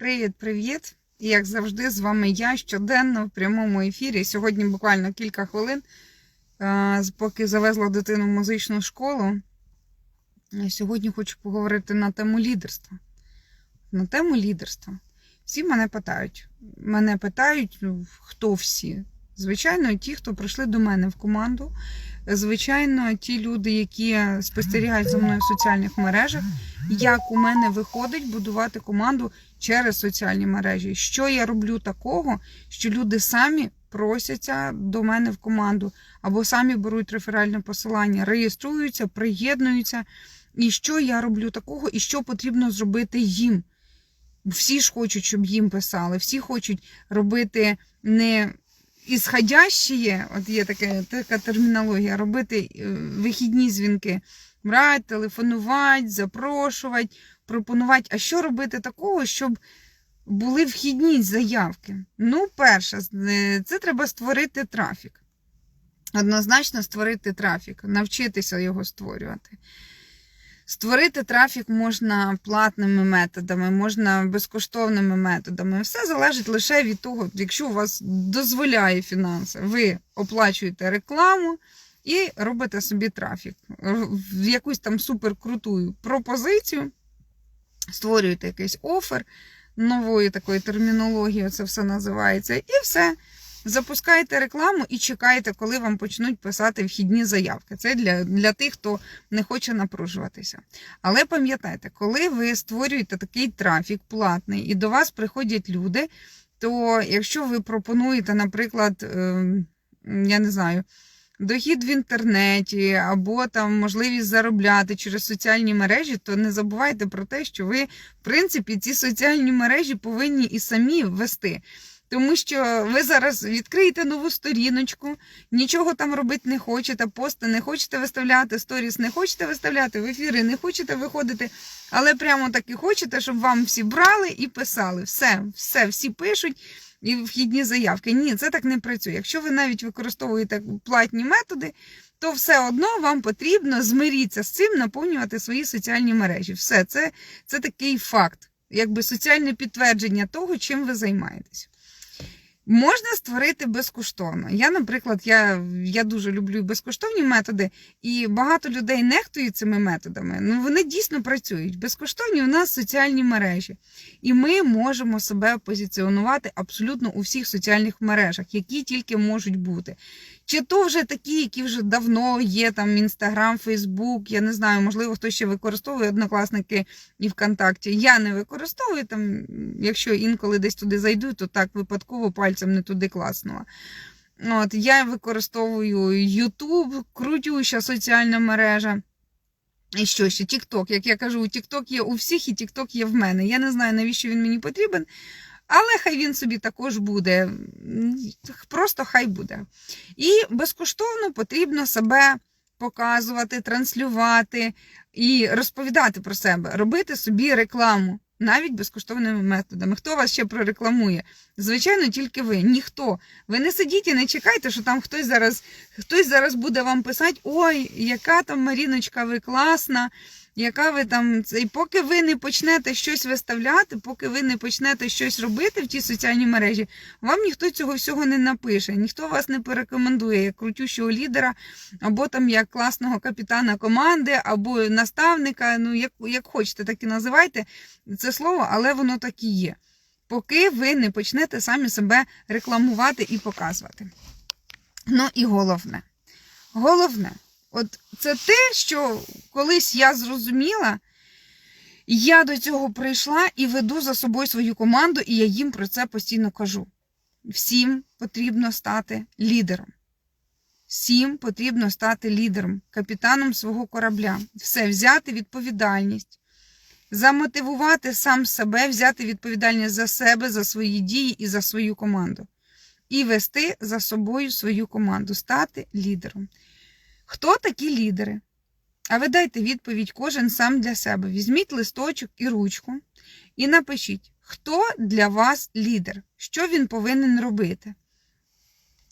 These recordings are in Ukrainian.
Привіт-привіт! І як завжди, з вами я щоденно в прямому ефірі. Сьогодні буквально кілька хвилин, поки завезла дитину в музичну школу. Сьогодні хочу поговорити на тему лідерства. На тему лідерства. Всі мене питають. Мене питають, ну, хто всі? Звичайно, ті, хто прийшли до мене в команду. Звичайно, ті люди, які спостерігають за мною в соціальних мережах, як у мене виходить будувати команду через соціальні мережі. Що я роблю такого, що люди самі просяться до мене в команду, або самі беруть реферальне посилання, реєструються, приєднуються. І що я роблю такого, і що потрібно зробити їм. Всі ж хочуть, щоб їм писали, всі хочуть робити не ісходящі, от є таке, така термінологія, робити е, вихідні дзвінки, брати, телефонувати, запрошувати, пропонувати. А що робити такого, щоб були вхідні заявки? Ну, перше, е, це треба створити трафік. Однозначно створити трафік, навчитися його створювати. Створити трафік можна платними методами, можна безкоштовними методами. Все залежить лише від того, якщо у вас дозволяє фінанси, ви оплачуєте рекламу і робите собі трафік. В якусь там суперкруту пропозицію, створюєте якийсь офер нової такої термінології, це все називається, і все. Запускаєте рекламу і чекаєте, коли вам почнуть писати вхідні заявки. Це для, для тих, хто не хоче напружуватися. Але пам'ятайте, коли ви створюєте такий трафік платний і до вас приходять люди, то якщо ви пропонуєте, наприклад, ем, я не знаю, дохід в інтернеті або там можливість заробляти через соціальні мережі, то не забувайте про те, що ви, в принципі, ці соціальні мережі повинні і самі вести. Тому що ви зараз відкриєте нову сторіночку, нічого там робити не хочете, пости не хочете виставляти, сторіс не хочете виставляти, в ефіри не хочете виходити, але прямо так і хочете, щоб вам всі брали і писали. Все, все, всі пишуть і вхідні заявки. Ні, це так не працює. Якщо ви навіть використовуєте платні методи, то все одно вам потрібно змиритися з цим, наповнювати свої соціальні мережі. Все, це, це такий факт, якби соціальне підтвердження того, чим ви займаєтесь. Можна створити безкоштовно. Я, наприклад, я я дуже люблю безкоштовні методи, і багато людей нехтують цими методами. Ну вони дійсно працюють. Безкоштовні у нас соціальні мережі, і ми можемо себе позиціонувати абсолютно у всіх соціальних мережах, які тільки можуть бути. Чи то вже такі, які вже давно є, там Інстаграм, Фейсбук, я не знаю, можливо, хтось ще використовує однокласники і ВКонтакті. Я не використовую там, якщо інколи десь туди зайду, то так випадково пальцем не туди класнула. От, Я використовую YouTube, крутюща соціальна мережа. І що ще? TikTok. Як я кажу, TikTok є у всіх, і TikTok є в мене. Я не знаю, навіщо він мені потрібен. Але хай він собі також буде. Просто хай буде. І безкоштовно потрібно себе показувати, транслювати і розповідати про себе, робити собі рекламу. Навіть безкоштовними методами. Хто вас ще прорекламує? Звичайно, тільки ви. Ніхто. Ви не сидіть і не чекайте, що там хтось зараз хтось зараз буде вам писати: Ой, яка там Маріночка, ви класна, яка ви там. І поки ви не почнете щось виставляти, поки ви не почнете щось робити в тій соціальній мережі, вам ніхто цього всього не напише, ніхто вас не порекомендує як крутющого лідера, або там як класного капітана команди, або наставника. Ну, як, як хочете, так і називайте це слово, але воно так і є. Поки ви не почнете самі себе рекламувати і показувати. Ну і головне. Головне, от це те, що колись я зрозуміла, я до цього прийшла і веду за собою свою команду, і я їм про це постійно кажу. Всім потрібно стати лідером. Всім потрібно стати лідером, капітаном свого корабля. Все, взяти відповідальність замотивувати сам себе, взяти відповідальність за себе, за свої дії і за свою команду. І вести за собою свою команду, стати лідером. Хто такі лідери? А ви дайте відповідь кожен сам для себе. Візьміть листочок і ручку і напишіть, хто для вас лідер, що він повинен робити.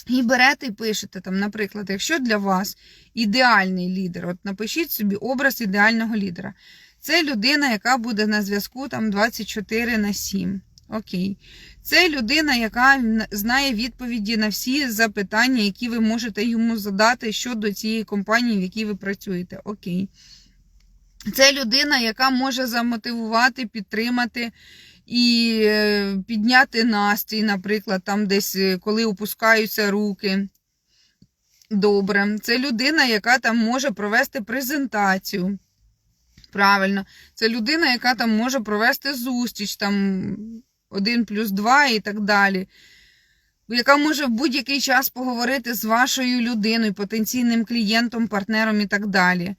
І берете і пишете, там, наприклад, якщо для вас ідеальний лідер, от напишіть собі образ ідеального лідера. Це людина, яка буде на зв'язку там 24 на 7. Окей. Це людина, яка знає відповіді на всі запитання, які ви можете йому задати щодо цієї компанії, в якій ви працюєте. Окей. Це людина, яка може замотивувати, підтримати і е, підняти настрій, наприклад, там десь, е, коли опускаються руки. Добре. Це людина, яка там може провести презентацію. Правильно. Це людина, яка там може провести зустріч, там 1 плюс 2 і так далі. Яка може в будь-який час поговорити з вашою людиною, потенційним клієнтом, партнером і так далі.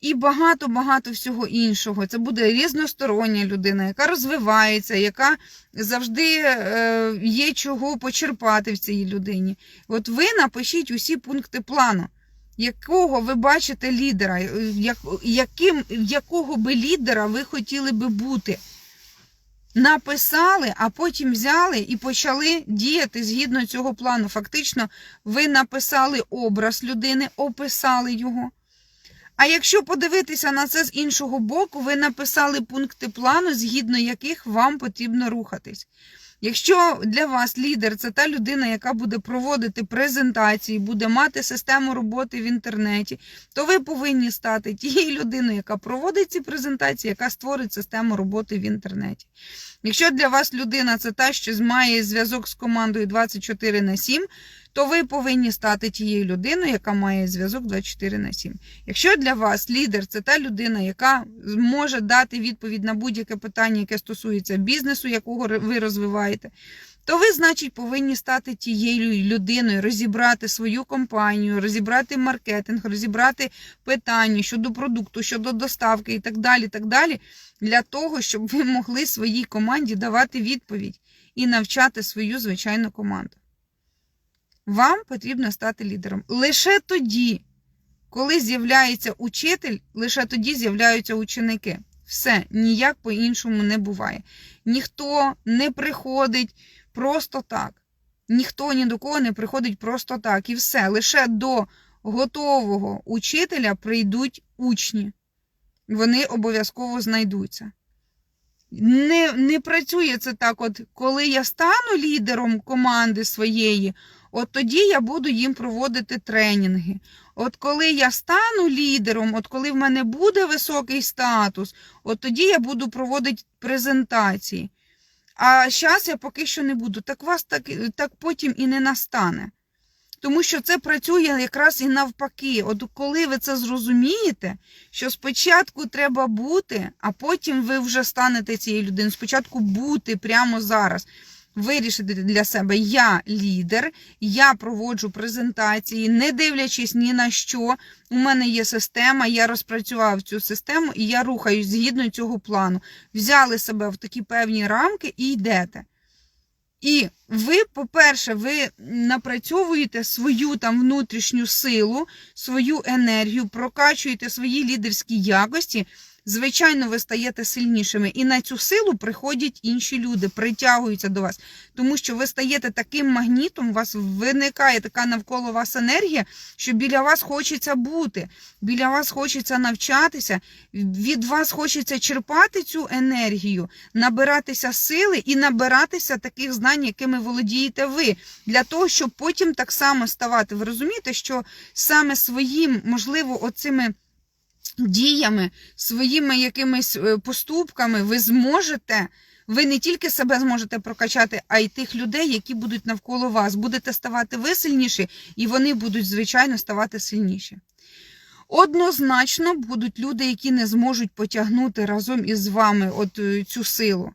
І багато-багато всього іншого. Це буде різностороння людина, яка розвивається, яка завжди е, є чого почерпати в цій людині. От ви напишіть усі пункти плану, якого ви бачите лідера, е, як, яким, якого би лідера ви хотіли би бути. Написали, а потім взяли і почали діяти згідно цього плану. Фактично, ви написали образ людини, описали його. А якщо подивитися на це з іншого боку, ви написали пункти плану, згідно яких вам потрібно рухатись. Якщо для вас лідер це та людина, яка буде проводити презентації, буде мати систему роботи в інтернеті, то ви повинні стати тією людиною, яка проводить ці презентації, яка створить систему роботи в інтернеті. Якщо для вас людина це та, що має зв'язок з командою 24 на 7, то ви повинні стати тією людиною, яка має зв'язок 24 на 7. Якщо для вас лідер це та людина, яка може дати відповідь на будь-яке питання, яке стосується бізнесу, якого ви розвиваєте, то ви, значить, повинні стати тією людиною, розібрати свою компанію, розібрати маркетинг, розібрати питання щодо продукту, щодо доставки і так далі, так далі, для того, щоб ви могли своїй команді давати відповідь і навчати свою звичайну команду. Вам потрібно стати лідером. Лише тоді, коли з'являється учитель, лише тоді з'являються ученики. Все, ніяк по-іншому не буває. Ніхто не приходить просто так. Ніхто ні до кого не приходить просто так. І все. Лише до готового учителя прийдуть учні. Вони обов'язково знайдуться. Не, не працює це так, от коли я стану лідером команди своєї, от тоді я буду їм проводити тренінги. От коли я стану лідером, от коли в мене буде високий статус, от тоді я буду проводити презентації. А зараз я поки що не буду. Так вас так, так потім і не настане. Тому що це працює якраз і навпаки. От коли ви це зрозумієте, що спочатку треба бути, а потім ви вже станете цією людиною. Спочатку бути прямо зараз. Вирішити для себе я лідер, я проводжу презентації, не дивлячись ні на що. У мене є система, я розпрацював цю систему і я рухаюсь згідно цього плану. Взяли себе в такі певні рамки і йдете. І ви, по-перше, ви напрацьовуєте свою там внутрішню силу, свою енергію, прокачуєте свої лідерські якості. Звичайно, ви стаєте сильнішими, і на цю силу приходять інші люди, притягуються до вас, тому що ви стаєте таким магнітом, у вас виникає така навколо вас енергія, що біля вас хочеться бути, біля вас хочеться навчатися, від вас хочеться черпати цю енергію, набиратися сили і набиратися таких знань, якими володієте ви, для того, щоб потім так само ставати. Ви розумієте, що саме своїм, можливо, оцими діями, своїми якимись е, поступками ви зможете. Ви не тільки себе зможете прокачати, а й тих людей, які будуть навколо вас. Будете ставати ви сильніші, і вони будуть, звичайно, ставати сильніші. Однозначно будуть люди, які не зможуть потягнути разом із вами от е, цю силу,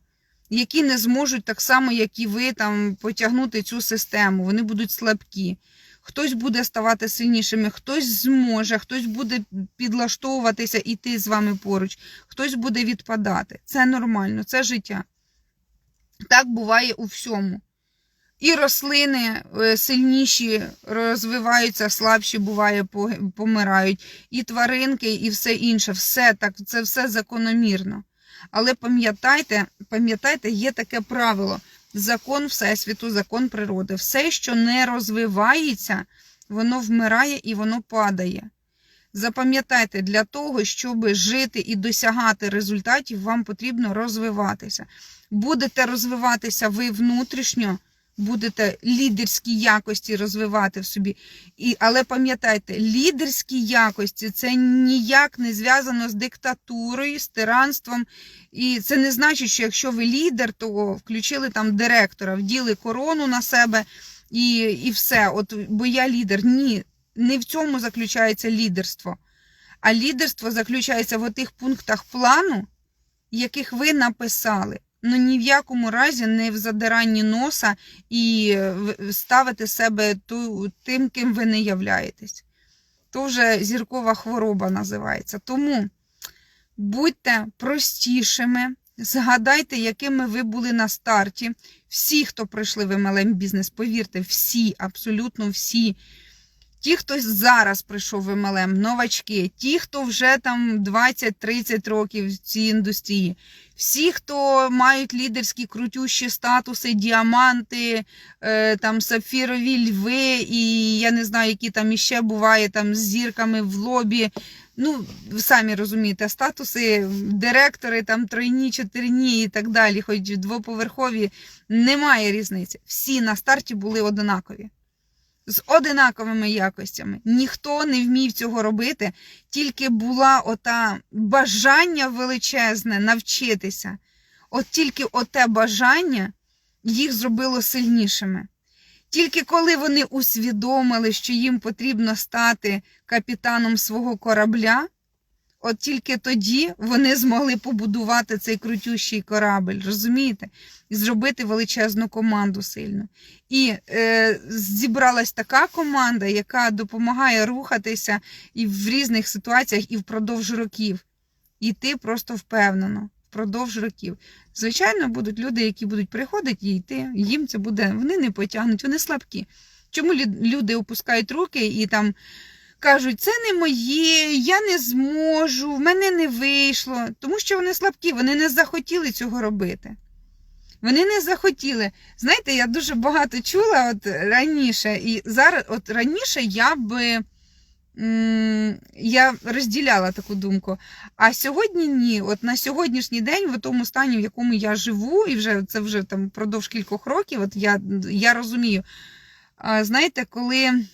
які не зможуть так само, як і ви, там потягнути цю систему. Вони будуть слабкі. Хтось буде ставати сильнішими, хтось зможе, хтось буде підлаштовуватися іти з вами поруч, хтось буде відпадати. Це нормально, це життя. Так буває у всьому. І рослини е, сильніші розвиваються, слабші буває, помирають, і тваринки, і все інше. Все так, це все закономірно. Але пам'ятайте, пам'ятайте, є таке правило: закон Всесвіту, закон природи. Все, що не розвивається, воно вмирає і воно падає. Запам'ятайте, для того, щоб жити і досягати результатів, вам потрібно розвиватися. будете розвиватися ви внутрішньо, будете лідерські якості розвивати в собі. І, але пам'ятайте, лідерські якості це ніяк не зв'язано з диктатурою, з тиранством. І це не значить, що якщо ви лідер, то включили там директора, вділи корону на себе і, і все. От, бо я лідер. Ні, не в цьому заключається лідерство. А лідерство заключається в тих пунктах плану, яких ви написали. Ну ні в якому разі не в задиранні носа і в- ставити себе ту, тим, ким ви не являєтесь. То вже зіркова хвороба називається. Тому будьте простішими, згадайте, якими ви були на старті. Всі, хто прийшли в MLM бізнес, повірте, всі, абсолютно всі. Ті, хто зараз прийшов в MLM, новачки, ті, хто вже там 20-30 років в цій індустрії, всі, хто мають лідерські крутющі статуси, діаманти, е, там сапфірові льви, і я не знаю, які там іще буває там з зірками в лобі. Ну, самі розумієте, статуси, директори, там тройні, чотирні і так далі, хоч двоповерхові, немає різниці. Всі на старті були одинакові з одинаковими якостями. Ніхто не вмів цього робити, тільки була ота бажання величезне навчитися. От тільки оте бажання їх зробило сильнішими. Тільки коли вони усвідомили, що їм потрібно стати капітаном свого корабля, от тільки тоді вони змогли побудувати цей крутющий корабль, розумієте? І зробити величезну команду сильну. І е, зібралась така команда, яка допомагає рухатися і в різних ситуаціях, і впродовж років. Іти просто впевнено, впродовж років. Звичайно, будуть люди, які будуть приходити і йти. Їм це буде, вони не потягнуть, вони слабкі. Чому люди опускають руки і там кажуть, це не моє, я не зможу, в мене не вийшло. Тому що вони слабкі, вони не захотіли цього робити. Вони не захотіли. Знаєте, я дуже багато чула от раніше, і зараз, от раніше я би я розділяла таку думку. А сьогодні ні. От на сьогоднішній день, в тому стані, в якому я живу, і вже це вже там впродовж кількох років, от я, я розумію. Знаєте, коли.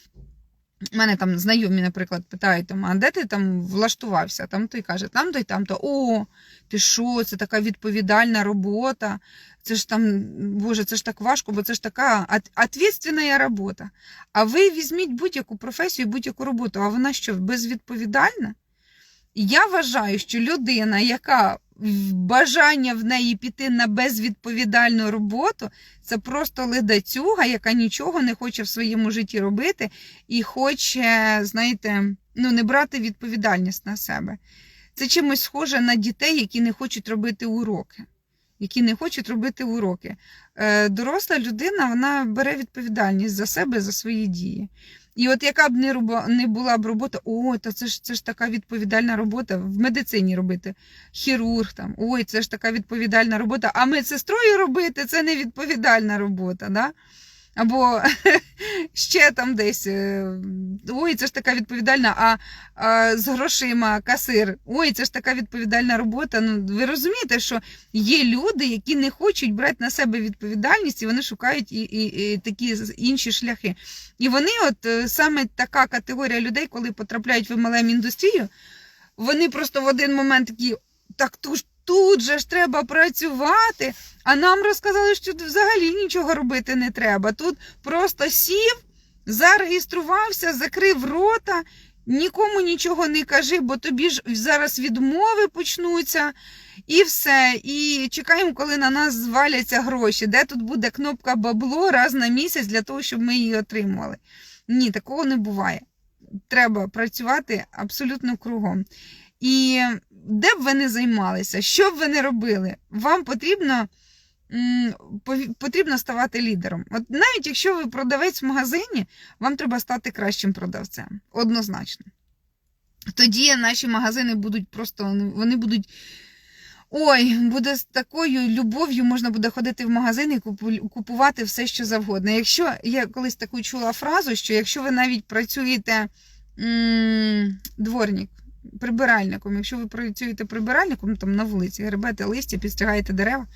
Мене там знайомі, наприклад, питають, там, а де ти там влаштувався? Там той каже, там то й там то. О, ти що, це така відповідальна робота. Це ж там, Боже, це ж так важко, бо це ж така відповідальна робота. А ви візьміть будь-яку професію, будь-яку роботу, а вона що, безвідповідальна? Я вважаю, що людина, яка бажання в неї піти на безвідповідальну роботу, це просто ледацюга, яка нічого не хоче в своєму житті робити і хоче, знаєте, ну, не брати відповідальність на себе. Це чимось схоже на дітей, які не хочуть робити уроки. Які не хочуть робити уроки. Е, Доросла людина вона бере відповідальність за себе, за свої дії. І от яка б не, робо- не була б робота, о, та це ж це ж така відповідальна робота в медицині робити, хірург там, ой, це ж така відповідальна робота, а медсестрою робити це не відповідальна робота. Да? Або ще там десь, е, ой, це ж така відповідальна, а, а з грошима касир, ой, це ж така відповідальна робота. Ну, ви розумієте, що є люди, які не хочуть брати на себе відповідальність, і вони шукають і, і, і такі інші шляхи. І вони, от е, саме така категорія людей, коли потрапляють в MLM індустрію, вони просто в один момент такі, так тут, ж- тут же ж треба працювати. А нам розказали, що взагалі нічого робити не треба. Тут просто сів, зареєструвався, закрив рота, нікому нічого не кажи, бо тобі ж зараз відмови почнуться. І все. І чекаємо, коли на нас зваляться гроші. Де тут буде кнопка бабло раз на місяць для того, щоб ми її отримували. Ні, такого не буває. Треба працювати абсолютно кругом. І де б ви не займалися, що б ви не робили, вам потрібно, потрібно ставати лідером. От навіть якщо ви продавець в магазині, вам треба стати кращим продавцем. Однозначно. Тоді наші магазини будуть просто, вони будуть. Ой, буде з такою любов'ю можна буде ходити в магазин і купувати все, що завгодно. Якщо я колись таку чула фразу, що якщо ви навіть працюєте м, дворник, прибиральником, якщо ви працюєте прибиральником там на вулиці, гребете листя, підстрігаєте дерева,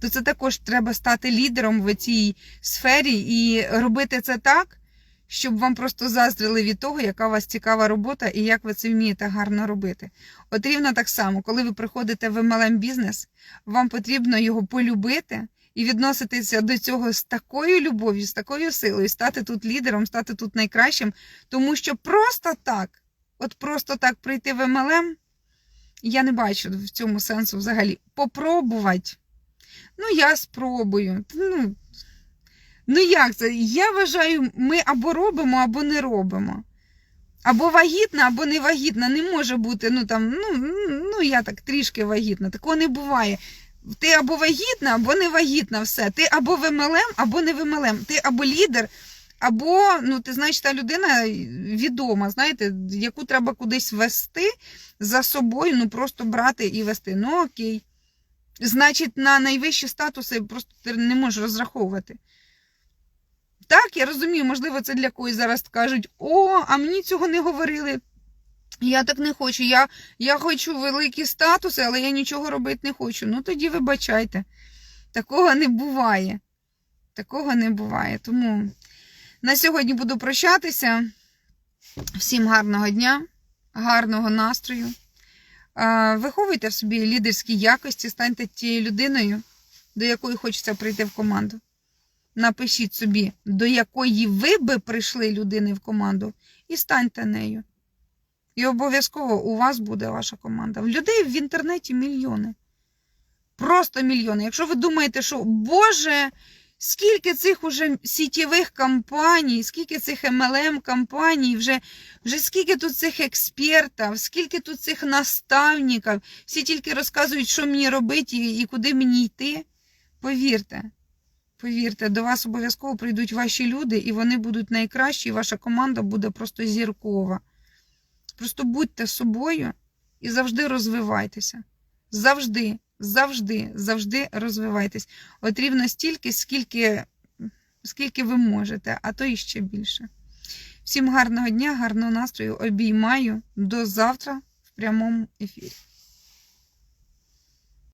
то це також треба стати лідером в цій сфері і робити це так, щоб вам просто заздрили від того, яка у вас цікава робота і як ви це вмієте гарно робити. От рівно так само, коли ви приходите в MLM бізнес, вам потрібно його полюбити і відноситися до цього з такою любов'ю, з такою силою, стати тут лідером, стати тут найкращим, тому що просто так, от просто так прийти в MLM, я не бачу в цьому сенсу взагалі. Попробувати. Ну, я спробую. Ну, ну як це? Я вважаю, ми або робимо, або не робимо. Або вагітна, або не вагітна. Не може бути, ну там, ну, ну я так трішки вагітна. Такого не буває. Ти або вагітна, або не вагітна, все. Ти або в МЛМ, або не в МЛМ. Ти або лідер, або, ну, ти знаєш, та людина відома, знаєте, яку треба кудись вести за собою, ну просто брати і вести. Ну окей. Значить, на найвищі статуси просто ти не можеш розраховувати. Так, я розумію, можливо, це для когось зараз кажуть: о, а мені цього не говорили. Я так не хочу. Я, я хочу великі статуси, але я нічого робити не хочу. Ну тоді вибачайте. Такого не буває. Такого не буває. Тому на сьогодні буду прощатися. Всім гарного дня, гарного настрою. Виховуйте в собі лідерські якості, станьте тією людиною, до якої хочеться прийти в команду. Напишіть собі, до якої ви би прийшли людини в команду, і станьте нею. І обов'язково у вас буде ваша команда. В людей в інтернеті мільйони. Просто мільйони. Якщо ви думаєте, що Боже, скільки цих уже сітєвих компаній, скільки цих MLM компаній, вже, вже скільки тут цих експертів, скільки тут цих наставників, всі тільки розказують, що мені робити і, і куди мені йти. Повірте, повірте, до вас обов'язково прийдуть ваші люди, і вони будуть найкращі, і ваша команда буде просто зіркова. Просто будьте собою і завжди розвивайтеся. Завжди, завжди, завжди розвивайтесь. От рівно стільки, скільки, скільки ви можете, а то і ще більше. Всім гарного дня, гарного настрою. Обіймаю. До завтра в прямому ефірі.